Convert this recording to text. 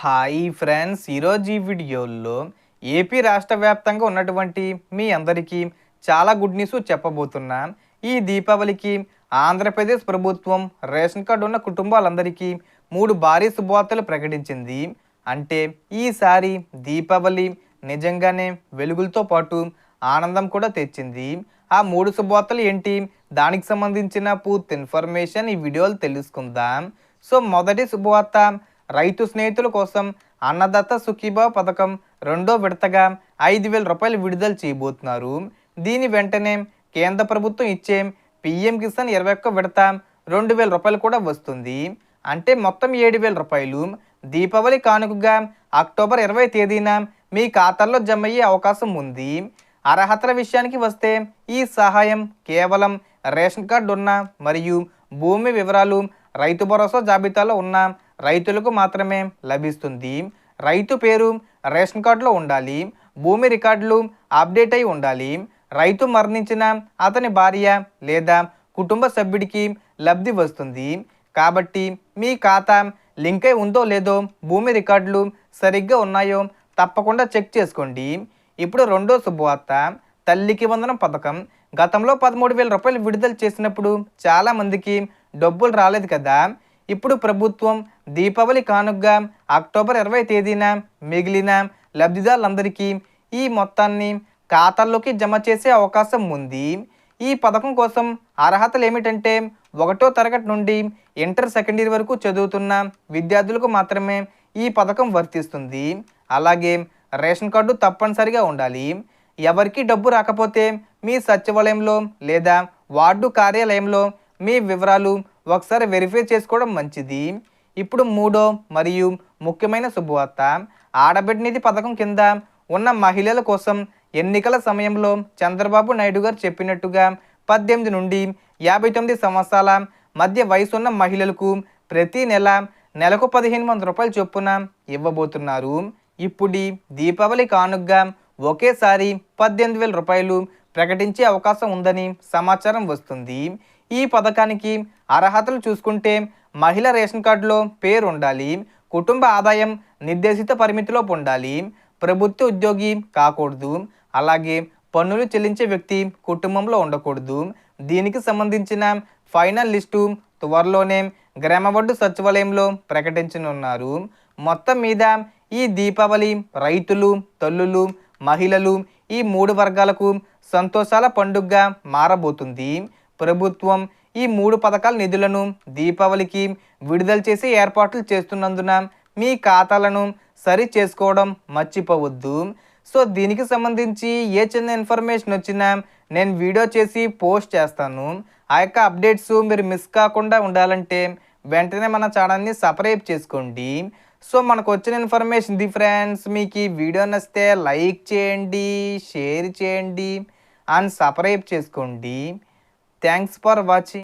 Hi friends. ఈరోజు ఈ వీడియోలో ఏపీ రాష్ట్ర వ్యాప్తంగా ఉన్నటువంటి మీ అందరికీ చాలా గుడ్ న్యూస్ చెప్పబోతున్నా. ఈ దీపావళికి ఆంధ్రప్రదేశ్ ప్రభుత్వం రేషన్ కార్డు ఉన్న కుటుంబాలందరికీ మూడు భారీ శుభవార్తలు ప్రకటించింది. అంటే ఈసారి దీపావళి నిజంగానే వెలుగులతో పాటు ఆనందం కూడా తెచ్చింది. ఆ మూడు శుభవార్తలు ఏంటి? దానికి సంబంధించిన పూర్తి ఇన్ఫర్మేషన్ ఈ వీడియోలు తెలుసుకుందాం. సో మొదటి శుభవార్త రైతు స్నేహితుల కోసం అన్నదాత సుఖీభా పథకం రెండో విడతగా ఐదు వేల రూపాయలు విడుదల చేయబోతున్నారు. దీని వెంటనే కేంద్ర ప్రభుత్వం ఇచ్చే పిఎం కిసాన్ ఇరవై ఒక్క విడత రెండు వేల రూపాయలు కూడా వస్తుంది. అంటే మొత్తం ఏడు వేల రూపాయలు. దీపావళి కానుకగా అక్టోబర్ ఇరవై తేదీన మీ ఖాతాల్లో జమ అయ్యే అవకాశం ఉంది. అర్హతల విషయానికి వస్తే ఈ సహాయం కేవలం రేషన్ కార్డు ఉన్న మరియు భూమి వివరాలు రైతు భరోసా జాబితాలో ఉన్న రైతులకు మాత్రమే లభిస్తుంది. రైతు పేరు రేషన్ కార్డులో ఉండాలి భూమి రికార్డులు అప్డేట్ అయి ఉండాలి రైతు మరణించిన అతని భార్య లేదా కుటుంబ సభ్యుడికి లబ్ధి వస్తుంది. కాబట్టి మీ ఖాతా లింక్ అయి ఉందో లేదో భూమి రికార్డులు సరిగ్గా ఉన్నాయో తప్పకుండా చెక్ చేసుకోండి. ఇప్పుడు రెండో శుభవార్త. తల్లికి వందనం పథకం. గతంలో పదమూడు వేల రూపాయలు విడుదల చేసినప్పుడు చాలామందికి డబ్బులు రాలేదు కదా. ఇప్పుడు ప్రభుత్వం దీపావళి కానుగ్గా అక్టోబర్ ఇరవై తేదీన మిగిలిన లబ్ధిదారులందరికీ ఈ మొత్తాన్ని ఖాతాల్లోకి జమ చేసే అవకాశం ఉంది. ఈ పథకం కోసం అర్హతలు ఏమిటంటే ఒకటో తరగతి నుండి ఇంటర్ సెకండ్ ఇయర్ వరకు చదువుతున్న విద్యార్థులకు మాత్రమే ఈ పథకం వర్తిస్తుంది. అలాగే రేషన్ కార్డు తప్పనిసరిగా ఉండాలి. ఎవరికి డబ్బు రాకపోతే మీ సచివాలయంలో లేదా వార్డు కార్యాలయంలో మీ వివరాలు ఒకసారి వెరిఫై చేసుకోవడం మంచిది. ఇప్పుడు మూడో మరియు ముఖ్యమైన శుభవార్త. ఆడబిడ్డ నిధి పథకం కింద ఉన్న మహిళల కోసం ఎన్నికల సమయంలో చంద్రబాబు నాయుడు గారు చెప్పినట్టుగా పద్దెనిమిది నుండి యాభై తొమ్మిది సంవత్సరాల మధ్య వయసు ఉన్న మహిళలకు ప్రతి నెల నెలకు పదిహేను వందల రూపాయల చొప్పున ఇవ్వబోతున్నారు. ఇప్పుడు దీపావళి కానుగ్గా ఒకేసారి పద్దెనిమిది వేల రూపాయలు ప్రకటించే అవకాశం ఉందని సమాచారం వస్తుంది. ఈ పథకానికి అర్హతలు చూసుకుంటే మహిళ రేషన్ కార్డులో పేరు ఉండాలి కుటుంబ ఆదాయం నిర్దేశిత పరిమితిలో ఉండాలి ప్రభుత్వ ఉద్యోగి కాకూడదు అలాగే పన్నులు చెల్లించే వ్యక్తి కుటుంబంలో ఉండకూడదు. దీనికి సంబంధించిన ఫైనల్ లిస్టు త్వరలోనే గ్రామవడ్డు సచివాలయంలో ప్రకటించనున్నారు. మొత్తం మీద ఈ దీపావళి రైతులు తల్లులు మహిళలు ఈ మూడు వర్గాలకు సంతోషాల పండుగగా మారబోతుంది. ప్రభుత్వం ఈ మూడు పథకాల నిధులను దీపావళికి విడుదల చేసి ఏర్పాట్లు చేస్తున్నందున మీ ఖాతాలను సరి చేసుకోవడం మర్చిపోవద్దు. సో దీనికి సంబంధించి ఏ చిన్న ఇన్ఫర్మేషన్ వచ్చినా నేను వీడియో చేసి పోస్ట్ చేస్తాను. ఆ యొక్క అప్డేట్స్ మీరు మిస్ కాకుండా ఉండాలంటే వెంటనే మన ఛానల్ని సబ్స్క్రైబ్ చేసుకోండి. సో మనకు వచ్చిన ఇన్ఫర్మేషన్ ది ఫ్రెండ్స్ మీకు ఈ వీడియో నచ్చితే లైక్ చేయండి షేర్ చేయండి అండ్ సబ్స్క్రైబ్ చేసుకోండి. Thanks for watching.